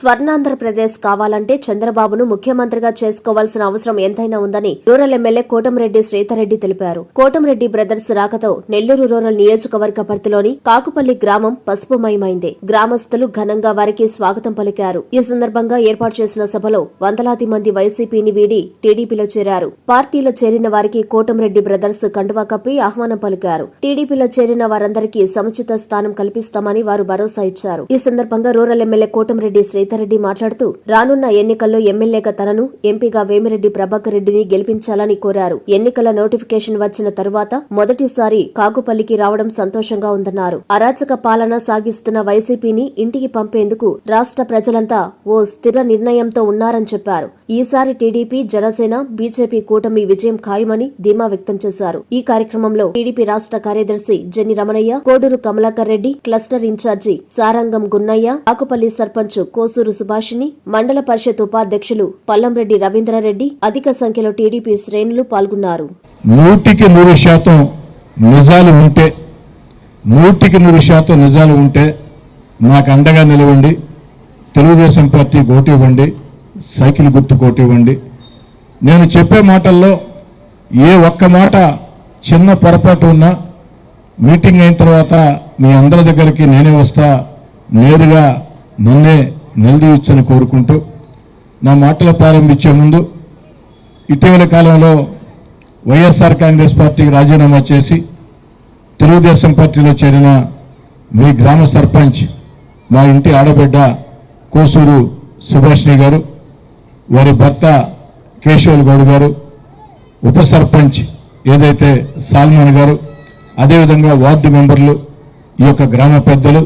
స్వర్ణాంధ్రప్రదేశ్ కావాలంటే చంద్రబాబును ముఖ్యమంత్రిగా చేసుకోవాల్సిన అవసరం ఎంతైనా ఉందని రూరల్ ఎమ్మెల్యే కోటంరెడ్డి శ్రీధర్రెడ్డి తెలిపారు. కోటంరెడ్డి బ్రదర్స్ రాకతో నెల్లూరు రూరల్ నియోజకవర్గ పరిధిలోని కాకుపల్లి గ్రామం పసుపుమయమైంది. గ్రామస్తులు ఘనంగా వారికి స్వాగతం పలికారు. ఈ సందర్భంగా ఏర్పాటు చేసిన సభలో వందలాది మంది వైసీపీని వీడి టీడీపీలో చేరారు. పార్టీలో చేరిన వారికి కోటంరెడ్డి బ్రదర్స్ కండువా కప్పి ఆహ్వానం పలికారు. టీడీపీలో చేరిన వారందరికీ సముచిత స్థానం కల్పిస్తామని వారు భరోసా ఇచ్చారు. ఈ సందర్భంగా రూరల్ ఎమ్మెల్యే కోటంరెడ్డి శ్రీధర్రెడ్డి మాట్లాడుతూ రానున్న ఎన్నికల్లో ఎమ్మెల్యేగా తనను ఎంపీగా వేమిరెడ్డి ప్రభాకర్ రెడ్డిని గెలిపించాలని కోరారు. ఎన్నికల నోటిఫికేషన్ వచ్చిన తరువాత మొదటిసారి కాకుపల్లికి రావడం సంతోషంగా ఉందన్నారు. అరాచక పాలన సాగిస్తున్న వైసీపీని ఇంటికి పంపేందుకు రాష్ట్ర ప్రజలంతా ఓ స్థిర నిర్ణయంతో ఉన్నారని చెప్పారు. ఈసారి టీడీపీ జనసేన బీజేపీ కూటమి విజయం ఖాయమని ధీమా వ్యక్తం చేశారు. ఈ కార్యక్రమంలో టీడీపీ రాష్ట్ర కార్యదర్శి జెన్ని రమణయ్య కోడూరు కమలాకర్ రెడ్డి క్లస్టర్ ఇన్ఛార్జి సారంగం గున్నయ్య ఆకుపల్లి సర్పంచ్ కోసు కోసూరు సుభాషిణి మండల పరిషత్ ఉపాధ్యక్షులు పల్లంరెడ్డి రవీంద్రారెడ్డి అధిక సంఖ్యలో టీడీపీ శ్రేణులు పాల్గొన్నారు. నూటికి నూరు శాతం నిజాలు ఉంటే నూటికి నూరు శాతం నిజాలు ఉంటే నాకు అండగా నిలవండి తెలుగుదేశం పార్టీ కోటి ఇవ్వండి సైకిల్ గుర్తు కోటి ఇవ్వండి. నేను చెప్పే మాటల్లో ఏ ఒక్క మాట చిన్న పొరపాటు ఉన్నా మీటింగ్ అయిన తర్వాత మీ అందరి దగ్గరికి నేనే వస్తా నేరుగా నన్నే నిలదీయొచ్చని కోరుకుంటూ నా మాటలు ప్రారంభించే ముందు ఇటీవల కాలంలో వైఎస్ఆర్ కాంగ్రెస్ పార్టీకి రాజీనామా చేసి తెలుగుదేశం పార్టీలో చేరిన మీ గ్రామ సర్పంచ్ మా ఇంటి ఆడబిడ్డ కోసూరు సుభాష్ని గారు వారి భర్త కేశవులు గౌడ్ గారు ఉప సర్పంచ్ ఏదైతే సాల్మాన్ గారు అదేవిధంగా వార్డు మెంబర్లు ఈ యొక్క గ్రామ పెద్దలు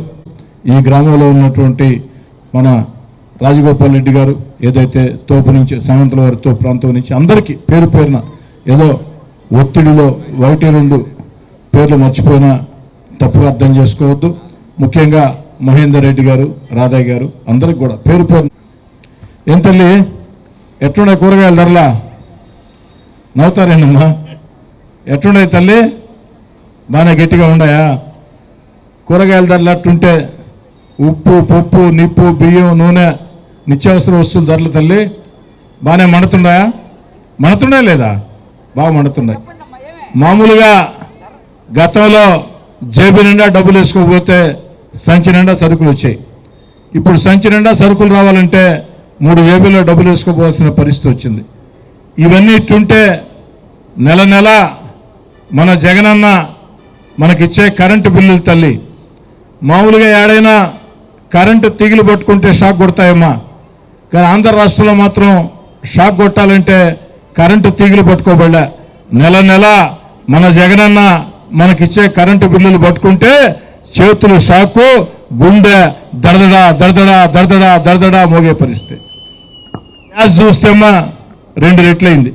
ఈ గ్రామంలో ఉన్నటువంటి మన రాజగోపాల్ రెడ్డి గారు ఏదైతే తోపు నుంచి సామంతుల వారి తోపు ప్రాంతం నుంచి అందరికీ పేరు పేరున ఏదో ఒత్తిడిలో ఒకటి రెండు పేర్లు మర్చిపోయినా తప్పుగా అర్థం చేసుకోవద్దు. ముఖ్యంగా మహేందర్ రెడ్డి గారు రాధయ్య గారు అందరికి కూడా పేరు పేరు ఏం తల్లి? ఎట్లుండే కూరగాయల ధరలా? నవ్వుతారేనమ్మా. ఎట్లుండే తల్లి? బాగానే గట్టిగా ఉన్నాయా కూరగాయల ధరలు అట్టుంటే ఉప్పు పప్పు నిప్పు బియ్యం నూనె నిత్యావసర వస్తువులు ధరలు తల్లి. బాగానే మండుతున్నాయా? మండుతున్నాయా లేదా? బాగా మండుతున్నాయి. మామూలుగా గతంలో జేబు నిండా డబ్బులు వేసుకోకపోతే సంచి నిండా సరుకులు వచ్చాయి. ఇప్పుడు సంచి నిండా సరుకులు రావాలంటే మూడు జేబుల్లో డబ్బులు వేసుకోపోవాల్సిన పరిస్థితి వచ్చింది. ఇవన్నీ ఇట్టుంటే నెల నెల మన జగనన్న మనకిచ్చే కరెంటు బిల్లులు తల్లి. మామూలుగా ఏడైనా కరెంటు తీగిలు పట్టుకుంటే షాక్ కొడతాయమ్మా. కానీ ఆంధ్ర రాష్ట్రంలో మాత్రం షాక్ కొట్టాలంటే కరెంటు తీగిలు పట్టుకోబడ్డా నెల నెల మన జగనన్న మనకిచ్చే కరెంటు బిల్లులు పట్టుకుంటే చేతులు షాకు గుండె దడదడా దడదడా దడదడా దడదడా మోగే పరిస్థితి. గ్యాస్ చూస్తేమ్మా రెండు రెట్లయింది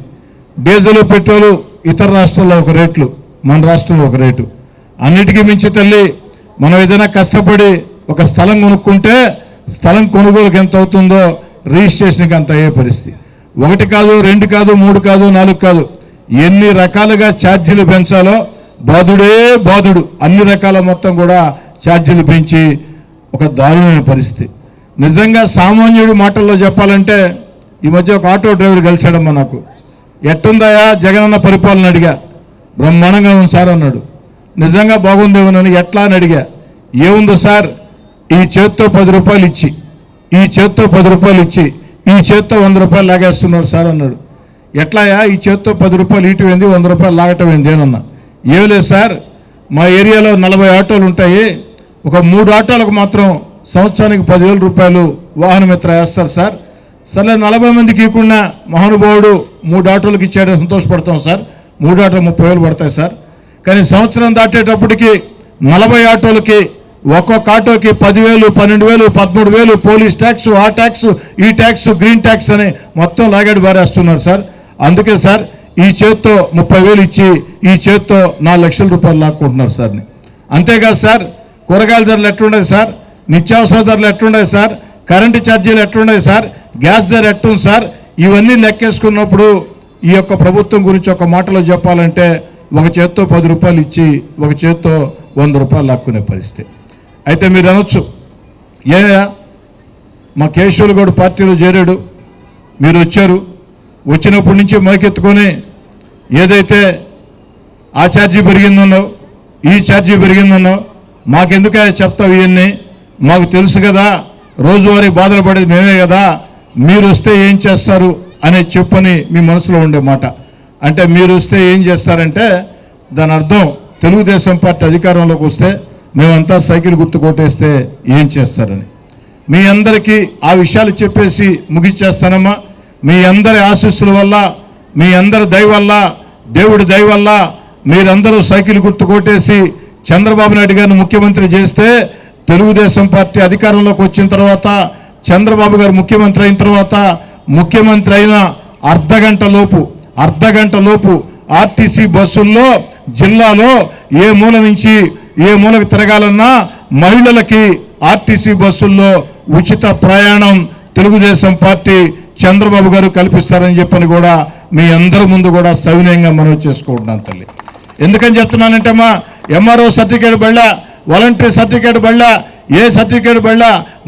డీజిల్ పెట్రోలు ఇతర రాష్ట్రాల్లో ఒక రేట్లు మన రాష్ట్రంలో ఒక రేటు. అన్నిటికీ మించి తల్లి మనం ఏదైనా కష్టపడి ఒక స్థలం కొనుక్కుంటే స్థలం కొనుగోలుకి ఎంత అవుతుందో రిజిస్ట్రేషన్కి అంత అయ్యే పరిస్థితి. ఒకటి కాదు రెండు కాదు మూడు కాదు నాలుగు కాదు. ఎన్ని రకాలుగా ఛార్జీలు పెంచాలో బాధుడే బాధుడు. అన్ని రకాల మొత్తం కూడా ఛార్జీలు పెంచి ఒక దారుణమైన పరిస్థితి. నిజంగా సామాన్యుడి మాటల్లో చెప్పాలంటే ఈ మధ్య ఒక ఆటో డ్రైవర్ కలిశాడమ్మా నాకు. ఎట్టుందయా జగనన్న పరిపాలన అడిగా. బ్రహ్మాండంగా ఉంది సార్ అన్నాడు. నిజంగా బాగుందేమోనని ఎట్లా అని అడిగా. ఏముందో సార్? ఈ చేత్తో పది రూపాయలు ఇచ్చి ఈ చేత్తో పది రూపాయలు ఇచ్చి ఈ చేత్తో వంద రూపాయలు లాగేస్తున్నాడు సార్ అన్నాడు. ఎట్లాయా ఈ చేత్తో పది రూపాయలు ఇటు ఏంది వంద రూపాయలు లాగటం ఏంది అన్నా. ఏం లేదు సార్ మా ఏరియాలో నలభై ఆటోలు ఉంటాయి. ఒక మూడు ఆటోలకు మాత్రం సంవత్సరానికి పదివేల రూపాయలు వాహన మిత్ర వేస్తారు సార్. సరే నలభై మందికి ఇవ్వకుండా మహానుభావుడు మూడు ఆటోలకు ఇచ్చాడని సంతోషపడతాం సార్. మూడు ఆటోలు ముప్పై వేలు పడతాయి సార్. కానీ సంవత్సరం దాటేటప్పటికి నలభై ఆటోలకి ఒక్కొక్క ఆటోకి పదివేలు పన్నెండు వేలు పదమూడు వేలు పోలీస్ ట్యాక్స్ ఆ ట్యాక్స్ ఈ ట్యాక్స్ గ్రీన్ ట్యాక్స్ అని మొత్తం లాగాడి బారేస్తున్నారు సార్. అందుకే సార్ ఈ చేత్తో ముప్పై వేలు ఇచ్చి ఈ చేత్తో నాలుగు లక్షల రూపాయలు లాక్కుంటున్నారు సార్ని అంతేకాదు సార్ కూరగాయల ధరలు ఎట్లుండదు సార్? నిత్యావసర ధరలు ఎట్లుండదు సార్? కరెంటు ఛార్జీలు ఎట్లుండదు సార్? గ్యాస్ ధర ఎట్టుంది సార్? ఇవన్నీ లెక్కేసుకున్నప్పుడు ఈ యొక్క ప్రభుత్వం గురించి ఒక మాటలో చెప్పాలంటే ఒక చేత్తో పది రూపాయలు ఇచ్చి ఒక చేత్తో వంద రూపాయలు లాక్కునే పరిస్థితి. అయితే మీరు అనొచ్చు. ఏ మా కేశవులు కూడా పార్టీలో చేరాడు. మీరు వచ్చారు. వచ్చినప్పటి నుంచి మైకెత్తుకొని ఏదైతే ఆ ఛార్జీ పెరిగిందన్నో ఈ ఛార్జీ పెరిగిందన్నో మాకెందుకే చెప్తావు ఇవన్నీ మాకు తెలుసు కదా రోజువారీ బాధలు పడేది మేమే కదా మీరు వస్తే ఏం చేస్తారు అనే చెప్పని మీ మనసులో ఉండే మాట. అంటే మీరు వస్తే ఏం చేస్తారంటే దాని అర్థం తెలుగుదేశం పార్టీ అధికారంలోకి వస్తే మేమంతా సైకిల్ గుర్తు కొట్టేస్తే ఏం చేస్తారని. మీ అందరికీ ఆ విషయాలు చెప్పేసి ముగిచ్చేస్తానమ్మా. మీ అందరి ఆశీస్సుల వల్ల మీ అందరి దయ వల్ల దేవుడి దయ వల్ల మీరందరూ సైకిల్ గుర్తు కొట్టేసి చంద్రబాబు నాయుడు గారిని ముఖ్యమంత్రి చేస్తే తెలుగుదేశం పార్టీ అధికారంలోకి వచ్చిన తర్వాత చంద్రబాబు గారు ముఖ్యమంత్రి అయిన తర్వాత ముఖ్యమంత్రి అయిన అర్ధ గంట లోపు అర్ధ గంట లోపు ఆర్టీసీ బస్సుల్లో జిల్లాలో ఏ మూల నుంచి ఏ మూలకు తిరగాలన్నా మహిళలకి ఆర్టీసీ బస్సుల్లో ఉచిత ప్రయాణం తెలుగుదేశం పార్టీ చంద్రబాబు గారు కల్పిస్తారని చెప్పని కూడా మీ అందరి ముందు కూడా సవినయంగా మనవి చేసుకుంటున్నాను తల్లి. ఎందుకని చెప్తున్నానంటే మా ఎంఆర్ఓ సర్టిఫికేట్ బళ్ళ వాలంటీర్ సర్టిఫికేట్ బళ్ళ ఏ సర్టిఫికేట్ బళ్ళ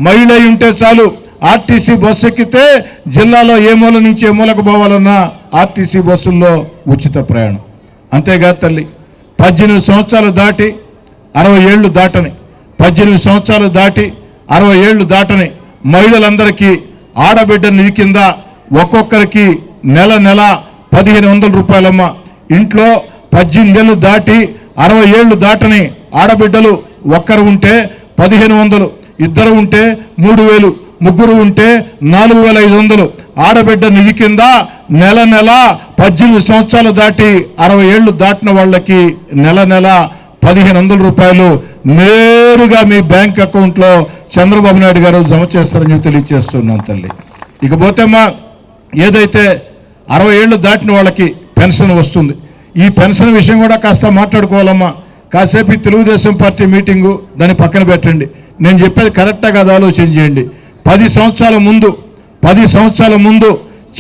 మహిళ ఉంటే చాలు ఆర్టీసీ బస్సు ఎక్కితే జిల్లాలో ఏ మూల నుంచి ఏ మూలకు పోవాలన్నా ఆర్టీసీ బస్సుల్లో ఉచిత ప్రయాణం. అంతేకాదు తల్లి పద్దెనిమిది సంవత్సరాలు దాటి అరవై ఏళ్ళు దాటని పద్దెనిమిది సంవత్సరాలు దాటి అరవై ఏళ్ళు దాటని మహిళలందరికీ ఆడబిడ్డ నిధి కింద ఒక్కొక్కరికి నెల నెల పదిహేను వందల రూపాయలమ్మ. ఇంట్లో పద్దెనిమిది ఏళ్ళు దాటి అరవై ఏళ్ళు దాటని ఆడబిడ్డలు ఒక్కరు ఉంటే పదిహేను వందలు ఇద్దరు ఉంటే మూడు వేలు ముగ్గురు ఉంటే నాలుగు వేల ఐదు వందలు. ఆడబిడ్డ నిధి కింద నెల నెల పద్దెనిమిది సంవత్సరాలు దాటి అరవై ఏళ్ళు దాటిన వాళ్ళకి నెల నెల పదిహేను వందల రూపాయలు నేరుగా మీ బ్యాంక్ అకౌంట్లో చంద్రబాబు నాయుడు గారు జమ చేస్తారని చెప్పి తెలియజేస్తున్నాను తల్లి. ఇకపోతే మా ఏదైతే అరవై ఏళ్ళు దాటిన వాళ్ళకి పెన్షన్ వస్తుంది ఈ పెన్షన్ విషయం కూడా కాస్త మాట్లాడుకోవాలమ్మా. కాసేపు తెలుగుదేశం పార్టీ మీటింగు దాన్ని పక్కన పెట్టండి. నేను చెప్పేది కరెక్టా కదా ఆలోచన చేయండి. పది సంవత్సరాల ముందు పది సంవత్సరాల ముందు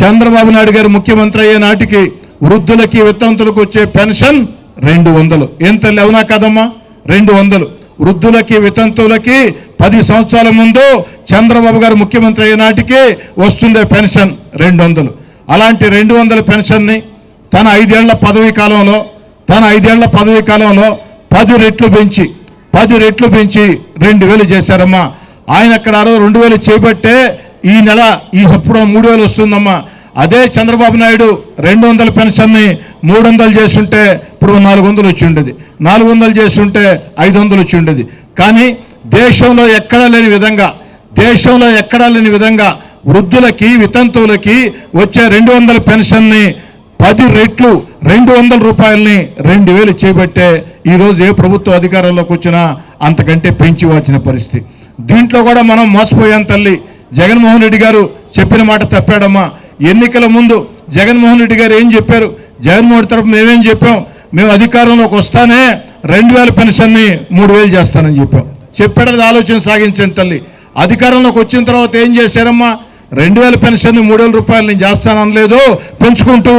చంద్రబాబు నాయుడు గారు ముఖ్యమంత్రి అయ్యే నాటికి వృద్ధులకి వితంతులకు వచ్చే పెన్షన్ రెండు వందలు. ఏం తల్లి అవునా కాదమ్మా? రెండు వందలు. వృద్ధులకి వితంతువులకి పది సంవత్సరాల ముందు చంద్రబాబు గారు ముఖ్యమంత్రి అయ్యే నాటికి వస్తుండే పెన్షన్ రెండు వందలు. అలాంటి రెండు వందల పెన్షన్ని తన ఐదేళ్ళ పదవీ కాలంలో తన ఐదేళ్ళ పదవీ కాలంలో పది రెట్లు పెంచి పది రెట్లు పెంచి రెండు వేలు చేశారమ్మా. ఆయన అక్కడ ఆ రోజు రెండు వేలు చేపట్టే ఈ నెల ఈ అప్పుడు మూడు వేలు వస్తుందమ్మా. అదే చంద్రబాబు నాయుడు రెండు వందల పెన్షన్ని మూడు వందలు చేస్తుంటే ఇప్పుడు నాలుగు వందలు వచ్చి ఉండేది. నాలుగు వందలు చేస్తుంటే ఐదు వందలు వచ్చి ఉండేది. కానీ దేశంలో ఎక్కడా లేని విధంగా దేశంలో ఎక్కడా లేని విధంగా వృద్ధులకి వితంతువులకి వచ్చే రెండు వందల పెన్షన్ని పది రెట్లు రెండు వందల రూపాయలని రెండు వేలు చేపట్టే ఈరోజు ఏ ప్రభుత్వ అధికారంలోకి వచ్చినా అంతకంటే పెంచి వచ్చిన పరిస్థితి. దీంట్లో కూడా మనం మోసపోయాం తల్లి. జగన్మోహన్ రెడ్డి గారు చెప్పిన మాట తప్పాడమ్మా. ఎన్నికల ముందు జగన్మోహన్ రెడ్డి గారు ఏం చెప్పారు? జగన్మోహన్ తరపు మేమేం చెప్పాం? మేము అధికారంలోకి వస్తానే రెండు వేల పెన్షన్ని మూడు వేలు చేస్తానని చెప్పాం. చెప్పాడని ఆలోచన సాగించండి తల్లి. అధికారంలోకి వచ్చిన తర్వాత ఏం చేశారమ్మా? రెండు వేల పెన్షన్ని మూడు వేల రూపాయలు నేను చేస్తాననలేదు పెంచుకుంటూ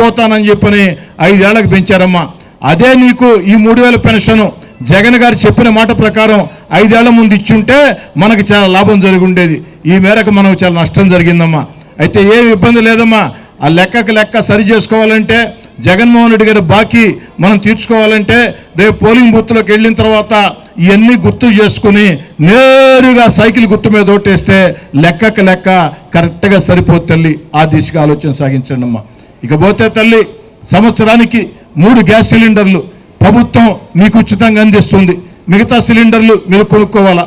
పోతానని చెప్పని ఐదేళ్ళకు పెంచారమ్మా. అదే నీకు ఈ మూడు వేల పెన్షన్ జగన్ గారు చెప్పిన మాట ప్రకారం ఐదేళ్ళ ముందు ఇచ్చుంటే మనకు చాలా లాభం జరిగి ఉండేది. ఈ మేరకు మనకు చాలా నష్టం జరిగిందమ్మా. అయితే ఏం ఇబ్బంది లేదమ్మా. ఆ లెక్కకు లెక్క సరి చేసుకోవాలంటే జగన్మోహన్ రెడ్డి గారి బాకీ మనం తీర్చుకోవాలంటే రేపు పోలింగ్ బూత్లోకి వెళ్ళిన తర్వాత ఇవన్నీ గుర్తు చేసుకుని నేరుగా సైకిల్ గుర్తు మీద ఓటేస్తే లెక్కకు లెక్క కరెక్ట్గా సరిపోతుంది తల్లి. ఆ దిశగా ఆలోచన సాగించండి అమ్మా. ఇకపోతే తల్లి సంవత్సరానికి మూడు గ్యాస్ సిలిండర్లు ప్రభుత్వం మీకు ఉచితంగా అందిస్తుంది. మిగతా సిలిండర్లు మీరు కొనుక్కోవాలా?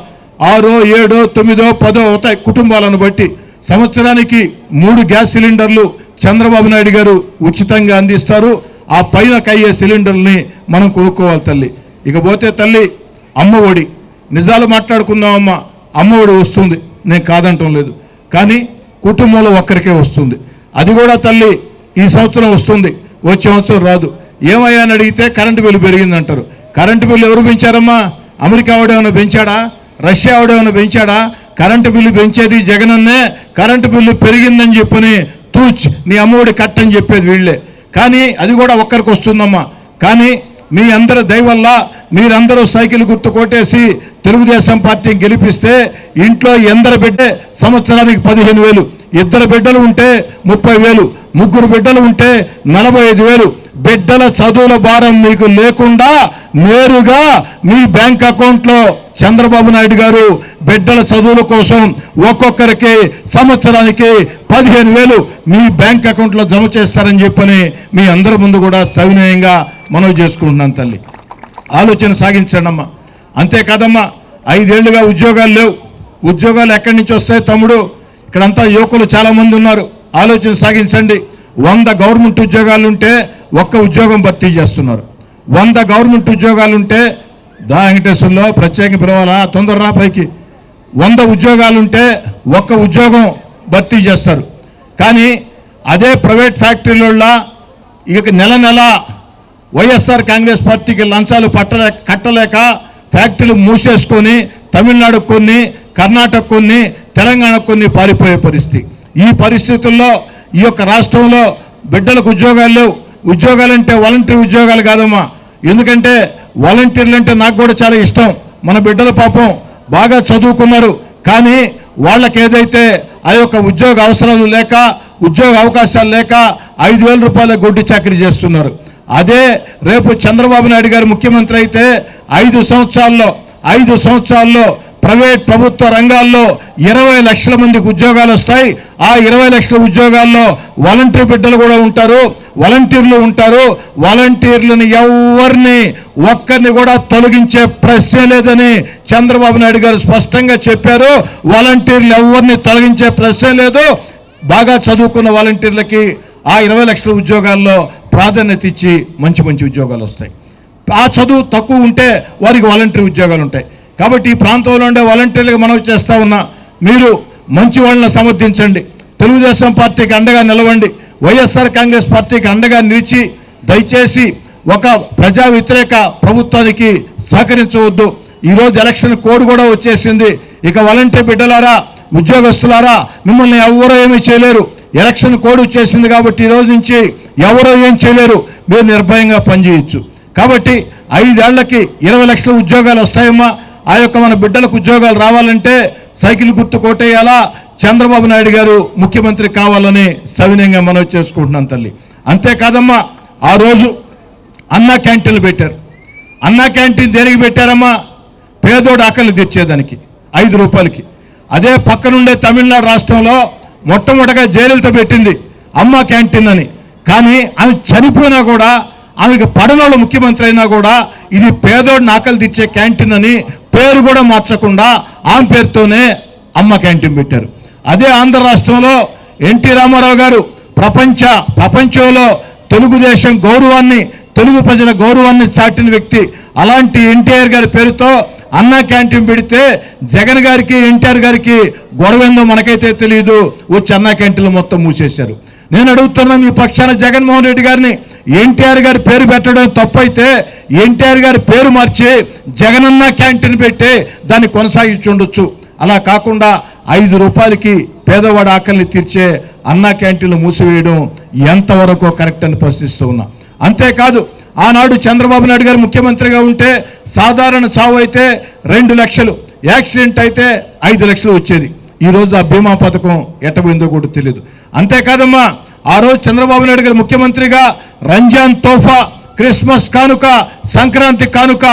ఆరో ఏడో తొమ్మిదో పదో అవుతాయి కుటుంబాలను బట్టి. సంవత్సరానికి మూడు గ్యాస్ సిలిండర్లు చంద్రబాబు నాయుడు గారు ఉచితంగా అందిస్తారు. ఆ పైన కయ్యే సిలిండర్ని మనం కొనుక్కోవాలి తల్లి. ఇకపోతే తల్లి అమ్మ ఒడి. నిజాలు మాట్లాడుకుందామమ్మా. అమ్మ ఒడి వస్తుంది. నేను కాదంటం లేదు. కానీ కుటుంబంలో ఒక్కరికే వస్తుంది. అది కూడా తల్లి ఈ సంవత్సరం వస్తుంది. వచ్చే సంవత్సరం రాదు. ఏమయ్యా అని అడిగితే కరెంటు బిల్లు పెరిగిందంటారు. కరెంటు బిల్లు ఎవరు పెంచారమ్మా? అమెరికా వాడేమైనా పెంచాడా? రష్యా వాడేమైనా పెంచాడా? కరెంటు బిల్లు పెంచేది జగనన్నే కరెంటు బిల్లు పెరిగిందని చెప్పని తూచ్ నీ అమ్మఒడి కట్టని చెప్పేది వీళ్ళే. కానీ అది కూడా ఒక్కరికి వస్తుందమ్మా. కానీ మీ అందరి దయ వల్ల మీరందరూ సైకిల్ గుర్తు కొట్టేసి తెలుగుదేశం పార్టీ గెలిపిస్తే ఇంట్లో ఎందరు బిడ్డే సంవత్సరానికి పదిహేను వేలు ఇద్దరు బిడ్డలు ఉంటే ముప్పై వేలు ముగ్గురు బిడ్డలు ఉంటే నలభై ఐదు వేలు. బిడ్డల చదువుల భారం మీకు లేకుండా నేరుగా మీ బ్యాంక్ అకౌంట్లో చంద్రబాబు నాయుడు గారు బిడ్డల చదువుల కోసం ఒక్కొక్కరికి సంవత్సరానికి పదిహేను వేలు మీ బ్యాంక్ అకౌంట్లో జమ చేస్తారని చెప్పని మీ అందరి ముందు కూడా సవినయంగా మనవి చేసుకుంటున్నాను తల్లి. ఆలోచన సాగించండి అమ్మా. అంతేకాదమ్మా ఐదేళ్ళుగా ఉద్యోగాలు లేవు. ఉద్యోగాలు ఎక్కడి నుంచి వస్తాయి తమ్ముడు? ఇక్కడంతా యువకులు చాలామంది ఉన్నారు. ఆలోచన సాగించండి. వంద గవర్నమెంట్ ఉద్యోగాలుంటే ఒక్క ఉద్యోగం భర్తీ చేస్తున్నారు. వంద గవర్నమెంట్ ఉద్యోగాలుంటే దా వెంకటేశ్వర్లో ప్రత్యేక పిలవాలా? తొందరరా పైకి. వంద ఉద్యోగాలుంటే ఒక్క ఉద్యోగం భర్తీ చేస్తారు. కానీ అదే ప్రైవేట్ ఫ్యాక్టరీలలో ఇక నెల నెల వైఎస్ఆర్ కాంగ్రెస్ పార్టీకి లంచాలు పట్టలే కట్టలేక ఫ్యాక్టరీలు మూసేసుకొని తమిళనాడు కొన్ని కర్ణాటక కొన్ని తెలంగాణ కొన్ని పారిపోయే పరిస్థితి. ఈ పరిస్థితుల్లో ఈ యొక్క రాష్ట్రంలో బిడ్డలకు ఉద్యోగాలు లేవు. ఉద్యోగాలంటే వాలంటీర్ ఉద్యోగాలు కాదమ్మా. ఎందుకంటే వాలంటీర్లు అంటే నాకు కూడా చాలా ఇష్టం. మన బిడ్డల పాపం బాగా చదువుకున్నారు. కానీ వాళ్ళకి ఏదైతే ఆ యొక్క ఉద్యోగ అవసరాలు లేక ఉద్యోగ అవకాశాలు లేక ఐదు వేల రూపాయల గొడ్డి చాకరీ చేస్తున్నారు. అదే రేపు చంద్రబాబు నాయుడు గారు ముఖ్యమంత్రి అయితే ఐదు సంవత్సరాల్లో ఐదు సంవత్సరాల్లో ప్రైవేట్ ప్రభుత్వ రంగాల్లో ఇరవై లక్షల మందికి ఉద్యోగాలు వస్తాయి. ఆ ఇరవై లక్షల ఉద్యోగాల్లో వాలంటీర్ బిడ్డలు కూడా ఉంటారు. వాలంటీర్లు ఉంటారు. వాలంటీర్లను ఎవరిని ఒక్కరిని కూడా తొలగించే ప్రశ్నే లేదని చంద్రబాబు నాయుడు గారు స్పష్టంగా చెప్పారు. వాలంటీర్లు ఎవరిని తొలగించే ప్రశ్నే లేదు. బాగా చదువుకున్న వాలంటీర్లకి ఆ ఇరవై లక్షల ఉద్యోగాల్లో ప్రాధాన్యత ఇచ్చి మంచి మంచి ఉద్యోగాలు వస్తాయి. ఆ చదువు తక్కువ ఉంటే వారికి వాలంటీర్ ఉద్యోగాలు ఉంటాయి. కాబట్టి ఈ ప్రాంతంలో ఉండే వాలంటీర్లకు మనం చేస్తూ ఉన్నా మీరు మంచి వాళ్ళని సమర్థించండి. తెలుగుదేశం పార్టీకి అండగా నిలవండి. వైఎస్ఆర్ కాంగ్రెస్ పార్టీకి అండగా నిలిచి దయచేసి ఒక ప్రజా వ్యతిరేక ప్రభుత్వానికి సహకరించవద్దు. ఈరోజు ఎలక్షన్ కోడ్ కూడా వచ్చేసింది. ఇక వాలంటీర్ బిడ్డలారా ఉద్యోగస్తులారా మిమ్మల్ని ఎవరో ఏమీ చేయలేరు. ఎలక్షన్ కోడ్ వచ్చేసింది కాబట్టి ఈ రోజు నుంచి ఎవరో ఏం చేయలేరు. మీరు నిర్భయంగా పనిచేయొచ్చు. కాబట్టి ఐదేళ్ళకి ఇరవై లక్షల ఉద్యోగాలు వస్తాయమ్మా. ఆ యొక్క మన బిడ్డలకు ఉద్యోగాలు రావాలంటే సైకిల్ గుర్తు కోటేయాలా చంద్రబాబు నాయుడు గారు ముఖ్యమంత్రి కావాలని సవినయంగా మనవి చేసుకుంటున్నాను తల్లి. అంతేకాదమ్మా ఆ రోజు అన్నా క్యాంటీన్లు పెట్టారు. అన్నా క్యాంటీన్ దేనికి పెట్టారమ్మా? పేదోడు ఆకలి తెచ్చేదానికి ఐదు రూపాయలకి. అదే పక్కనుండే తమిళనాడు రాష్ట్రంలో మొట్టమొదటగా జైలుతో పెట్టింది అమ్మ క్యాంటీన్ అని. కానీ ఆమె చనిపోయినా కూడా ఆమెకు పడనోళ్ళు ముఖ్యమంత్రి అయినా కూడా ఇది పేదోడిని ఆకలి తెచ్చే క్యాంటీన్ అని పేరు కూడా మార్చకుండా ఆమె పేరుతోనే అమ్మ క్యాంటీన్ పెట్టారు. అదే ఆంధ్ర రాష్ట్రంలో ఎన్టీ రామారావు గారు ప్రపంచ ప్రపంచంలో తెలుగుదేశం గౌరవాన్ని తెలుగు ప్రజల గౌరవాన్ని చాటిన వ్యక్తి. అలాంటి ఎన్టీఆర్ గారి పేరుతో అన్న క్యాంటీన్ పెడితే జగన్ గారికి ఎన్టీఆర్ గారికి గొడవ ఏందో మనకైతే తెలియదు వచ్చి అన్న క్యాంటీన్లు మొత్తం మూసేశారు. నేను అడుగుతున్నాను మీ పక్షాన జగన్మోహన్ రెడ్డి గారిని ఎన్టీఆర్ గారి పేరు పెట్టడం తప్పైతే ఎన్టీఆర్ గారి పేరు మార్చి జగనన్న క్యాంటీన్ పెట్టి దాన్ని కొనసాగించి ఉండొచ్చు. అలా కాకుండా ఐదు రూపాయలకి పేదవాడి ఆకలిని తీర్చే అన్నా క్యాంటీన్లు మూసివేయడం ఎంతవరకు కరెక్ట్ అని ప్రశ్నిస్తూ ఉన్నా. అంతేకాదు ఆనాడు చంద్రబాబు నాయుడు గారు ముఖ్యమంత్రిగా ఉంటే సాధారణ చావు అయితే రెండు లక్షలు యాక్సిడెంట్ అయితే ఐదు లక్షలు వచ్చేది. ఈ రోజు ఆ బీమా పథకం ఎట్టబోయిందో కూడా తెలియదు. అంతేకాదమ్మా ఆ రోజు చంద్రబాబు నాయుడు గారు ముఖ్యమంత్రిగా రంజాన్ తోఫా క్రిస్మస్ కానుక సంక్రాంతి కానుక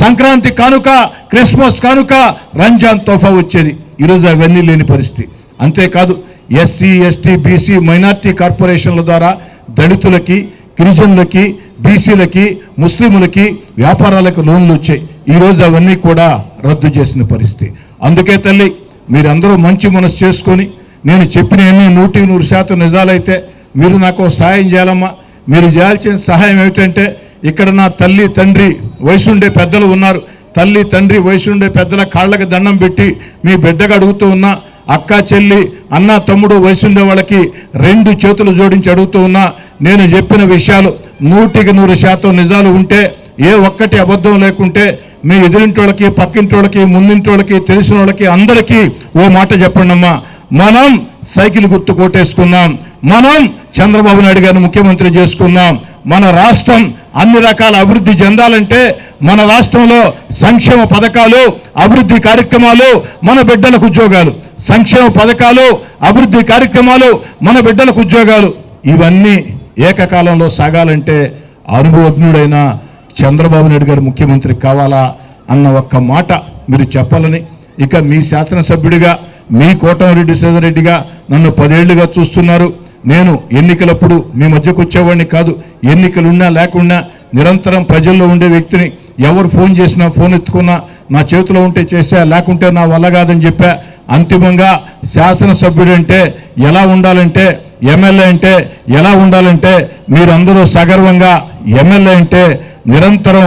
సంక్రాంతి కానుక క్రిస్మస్ కానుక రంజాన్ తోఫా వచ్చేది. ఈరోజు అవన్నీ లేని పరిస్థితి. అంతేకాదు ఎస్సీ ఎస్టీ బీసీ మైనార్టీ కార్పొరేషన్ల ద్వారా దళితులకి గిరిజనులకి బీసీలకి ముస్లింలకి వ్యాపారాలకు లోన్లు వచ్చాయి. ఈరోజు అవన్నీ కూడా రద్దు చేసిన పరిస్థితి. అందుకే తల్లి మీరందరూ మంచి మనసు చేసుకొని నేను చెప్పిన ఎన్ని నూటికి నూరు శాతం నిజాలైతే మీరు నాకు సహాయం చేయాలమ్మా. మీరు చేయాల్సిన సహాయం ఏమిటంటే ఇక్కడ నా తల్లి తండ్రి వయసుండే పెద్దలు ఉన్నారు. తల్లి తండ్రి వయసుండే పెద్దల కాళ్ళకి దండం పెట్టి మీ బిడ్డగా అడుగుతూ ఉన్నా అక్క చెల్లి అన్న తమ్ముడు వయసుండే వాళ్ళకి రెండు చేతులు జోడించి అడుగుతూ ఉన్నా నేను చెప్పిన విషయాలు నూటికి నూరు శాతం నిజాలు ఉంటే ఏ ఒక్కటి అబద్ధం లేకుంటే మీ ఎదురింటోళ్ళకి పక్కింటోళ్ళకి ముందింటోళ్ళకి తెలిసిన వాళ్ళకి అందరికీ ఓ మాట చెప్పండి అమ్మా మనం సైకిల్ గుర్తు కొట్టేసుకున్నాం మనం చంద్రబాబు నాయుడు గారిని ముఖ్యమంత్రి చేసుకున్నాం. మన రాష్ట్రం అన్ని రకాల అభివృద్ధి చెందాలంటే మన రాష్ట్రంలో సంక్షేమ పథకాలు అభివృద్ధి కార్యక్రమాలు మన బిడ్డలకు ఉద్యోగాలు. సంక్షేమ పథకాలు అభివృద్ధి కార్యక్రమాలు మన బిడ్డలకు ఉద్యోగాలు. ఇవన్నీ ఏకకాలంలో సాగాలంటే అనుభవజ్ఞుడైన చంద్రబాబు నాయుడు గారు ముఖ్యమంత్రి కావాలా అన్న ఒక్క మాట మీరు చెప్పాలని. ఇక మీ శాసనసభ్యుడిగా మీ కోటమిరెడ్డి సేదరెడ్డిగా నన్ను పదేళ్ళుగా చూస్తున్నారు. నేను ఎన్నికలప్పుడు మీ మధ్యకు వచ్చేవాడిని కాదు. ఎన్నికలున్నా లేకున్నా నిరంతరం ప్రజల్లో ఉండే వ్యక్తిని ఎవరు ఫోన్ చేసినా ఫోన్ ఎత్తుకున్నా నా చేతిలో ఉంటే చేసా లేకుంటే నా వల్ల కాదని చెప్పా. అంతిమంగా శాసనసభ్యుడు అంటే ఎలా ఉండాలంటే ఎమ్మెల్యే అంటే ఎలా ఉండాలంటే మీరందరూ సగర్వంగా ఎమ్మెల్యే అంటే నిరంతరం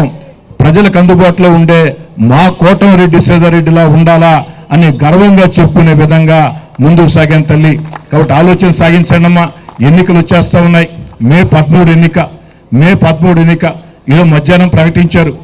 ప్రజలకు అందుబాటులో ఉండే మా కోటమిరెడ్డి సేదారెడ్డిలా ఉండాలా అని గర్వంగా చెప్పుకునే విధంగా ముందుకు సాగాను తల్లి. కాబట్టి ఆలోచన సాగించండి అమ్మా. ఎన్నికలు వచ్చేస్తా ఉన్నాయి. మే పదమూడు ఎన్నిక. మే పదమూడు ఎన్నిక. ఈరోజు మధ్యాహ్నం ప్రకటించారు.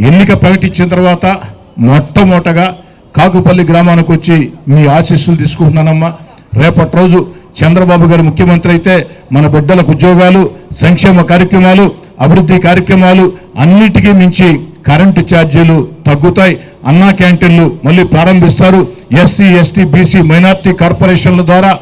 ఎన్నిక ప్రకటించిన తర్వాత మొట్టమొదటగా కాకుపల్లి గ్రామానికి వచ్చి మీ ఆశీస్సులు తీసుకుంటున్నానమ్మా. రేపటి రోజు చంద్రబాబు గారు ముఖ్యమంత్రి అయితే మన బిడ్డలకు ఉద్యోగాలు సంక్షేమ కార్యక్రమాలు అభివృద్ధి కార్యక్రమాలు అన్నిటికీ మించి కరెంటు ఛార్జీలు తగ్గుతాయి అన్నా క్యాంటీన్లు మళ్ళీ ప్రారంభిస్తారు. ఎస్సీ ఎస్టీ బీసీ మైనార్టీ కార్పొరేషన్ల ద్వారా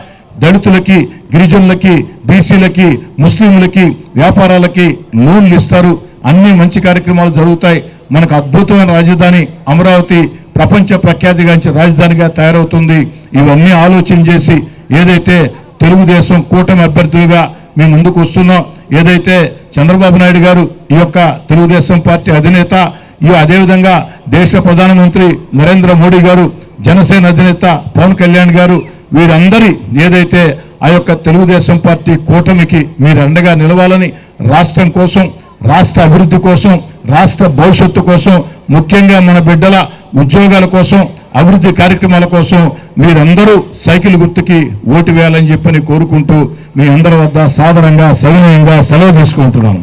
దళితులకి గిరిజనులకి బీసీలకి ముస్లింలకి వ్యాపారాలకి లోన్లు ఇస్తారు. అన్ని మంచి కార్యక్రమాలు జరుగుతాయి. మనకు అద్భుతమైన రాజధాని అమరావతి ప్రపంచ ప్రఖ్యాతిగాంచిన రాజధానిగా తయారవుతుంది. ఇవన్నీ ఆలోచన చేసి ఏదైతే తెలుగుదేశం కూటమి అభ్యర్థులుగా మేము ముందుకు వస్తున్నాం ఏదైతే చంద్రబాబు నాయుడు గారు ఈ యొక్క తెలుగుదేశం పార్టీ అధినేత ఈ అదేవిధంగా దేశ ప్రధానమంత్రి నరేంద్ర మోడీ గారు జనసేన అధినేత పవన్ కళ్యాణ్ గారు వీరందరి ఏదైతే ఆ యొక్క తెలుగుదేశం పార్టీ కూటమికి మీరు అండగా నిలవాలని రాష్ట్రం కోసం రాష్ట్ర అభివృద్ధి కోసం రాష్ట్ర భవిష్యత్తు కోసం ముఖ్యంగా మన బిడ్డల ఉద్యోగాల కోసం అభివృద్ధి కార్యక్రమాల కోసం మీరందరూ సైకిల్ గుర్తుకి ఓటు వేయాలని చెప్పని కోరుకుంటూ మీ అందరి వద్ద సాధారణంగా సవినయంగా సెలవు తీసుకుంటున్నాను